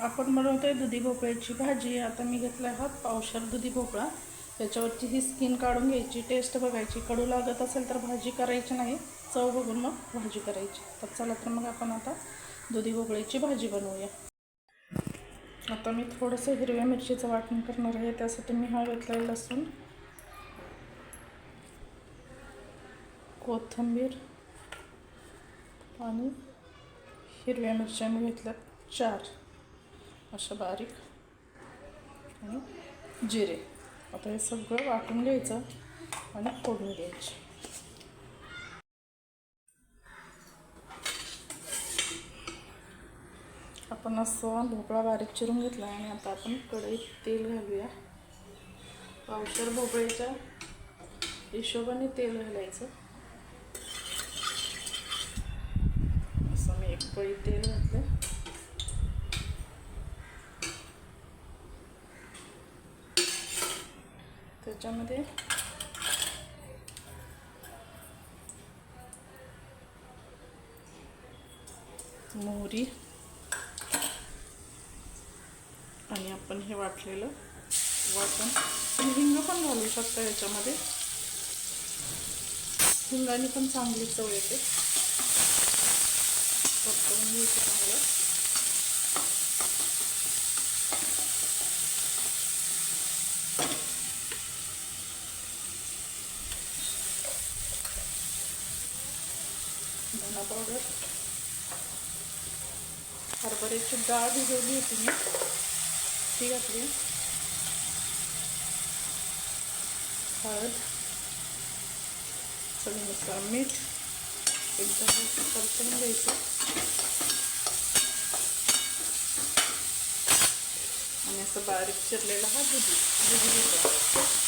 आपण बनवतोय दुधी भोपळ्याची भाजी. आता मी घेतला हा पावशर दुधी भोपळा. त्याच्यावरची ही स्किन काढून घ्यायची. टेस्ट बघायची. कडू लागत असेल तर भाजी करायची नाही. चव बघून मग भाजी करायची. तर चला तर मग आपण आता दुधी भोपळ्याची भाजी बनवूया. आता मी थोडंसं हिरव्या मिरचीचं वाटण करणार आहे. त्यासाठी मी हा घेतला आहे लसूण कोथिंबीर आणि हिरव्या मिरच्या मी घेतल्या चार. अशा बारीक. आणि जिरे. आता हे सगळं वाटून घ्यायचं आणि फोडून घ्यायचं आपण असं भोपळा बारीक चिरून घेतला आणि आता आपण कढईत तेल घालूया. पावशर भोपळ्याच्या हिशोबाने तेल घालायचं. असं मी एक पळी तेल घातलं त्याच्यामध्ये मोहरी आणि आपण हे वाटलेलं वाटण तुम्ही हिंग पण घालू शकता याच्यामध्ये. हिंगाने पण चांगली चव येते. परतवून घ्यायचं चांगलं. धना पावडर हरभऱ्याची डाळ भिजवली होती मी. ती घातली. हळद चवीनुसार मीठ एकदम परतून घ्यायचं. आणि असं बारीक चिरलेला हा दुधी दुधी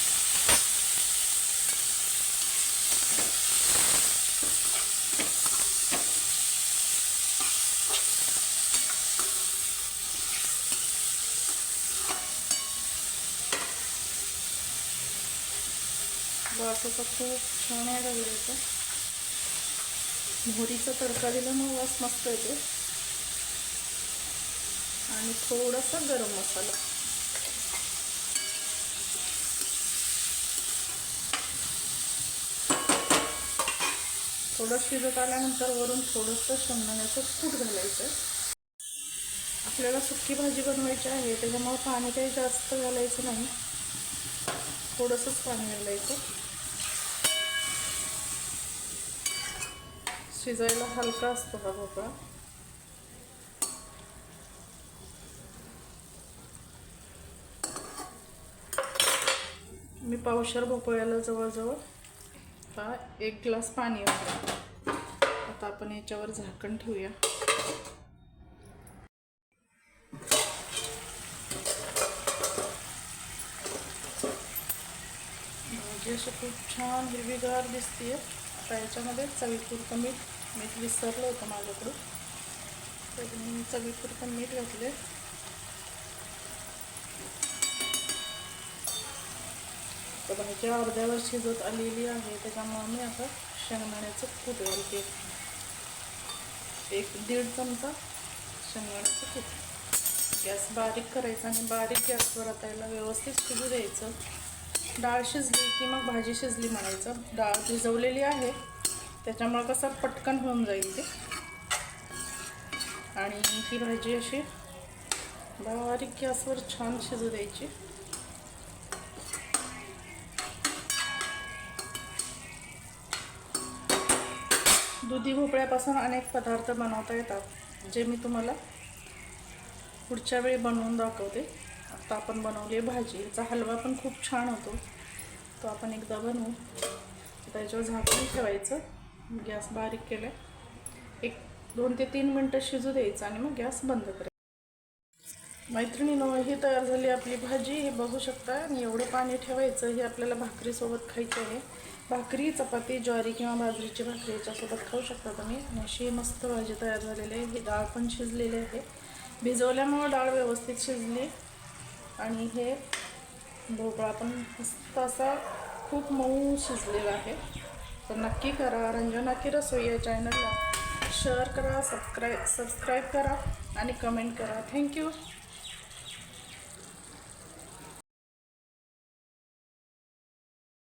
वासाचा खूप छान आहे लागला इथं मोहरीचा तडका दिल्यामुळे वास मस्त येतो. आणि थोडासा गरम मसाला. थोडं शिजत आल्यानंतर वरून थोडंसं शेंगदाण्याचं कूट घालायचं. आपल्याला सुकी भाजी बनवायची आहे त्याच्यामुळे पाणी काही जास्त घालायचं नाही. थोडंसंच पाणी घालायचं. शिजायला हलका असतो हा भोपळा मी पावशर भोपळ्याला जवळजवळ हा एक ग्लास पाणी वापरा आता आपण याच्यावर झाकण ठेवूया म्हणजे अशी खूप छान हिरवीगार दिसते आता याच्यामध्ये चवीपुरतं मीठ मीठ विसरलं होतं माझ्याकडून. तर मी चवीपुरतं मीठ घातले तर भाजी अर्ध्यावर शिजत आलेली आहे त्याच्यामुळे मी आता शेंगदाण्याचं कूट घालते. एक दीड चमचा शेंगदाण्याचं कूट. गॅस बारीक करायचा आणि बारीक गॅसवर आता याला व्यवस्थित शिजू द्यायचं. डाळ शिजली की मग भाजी शिजली म्हणायचं. डाळ भिजवलेली आहे. त्याच्यामुळं कसं पटकन होऊन जाईल ते. आणि ही भाजी अशी बारीक गॅसवर छान शिजू द्यायची. दुधी भोपळ्यापासून अनेक पदार्थ बनवता येतात जे मी तुम्हाला पुढच्या वेळी बनवून दाखवते. आता आपण बनवली आहे भाजी. याचा हलवा पण खूप छान होतो. तो आपण एकदा बनवू. त्याच्यावर झाकून ठेवायचं. गॅस बारीक केलं एक दोन ते तीन मिनटं शिजू द्यायचं आणि मग गॅस बंद करायचं. मैत्रिणीनं ही तयार झाली आपली भाजी. हे बघू शकता आणि एवढं पाणी ठेवायचं हे आपल्याला भाकरीसोबत खायचं आहे. भाकरी चपाती ज्वारी किंवा बाजरीची भाकरी याच्यासोबत खाऊ शकता तुम्ही. आणि अशी मस्त भाजी तयार झालेली आहे. ही डाळ पण शिजलेली आहे. भिजवल्यामुळं डाळ व्यवस्थित शिजली. आणि हे ढोकळा पण मस्त असा खूप मऊ शिजलेला आहे. तर नक्की करा रंजना की रसोई या चॅनलला शेअर करा सबस्क्राईब सबस्क्राईब करा आणि कमेंट करा. थँक्यू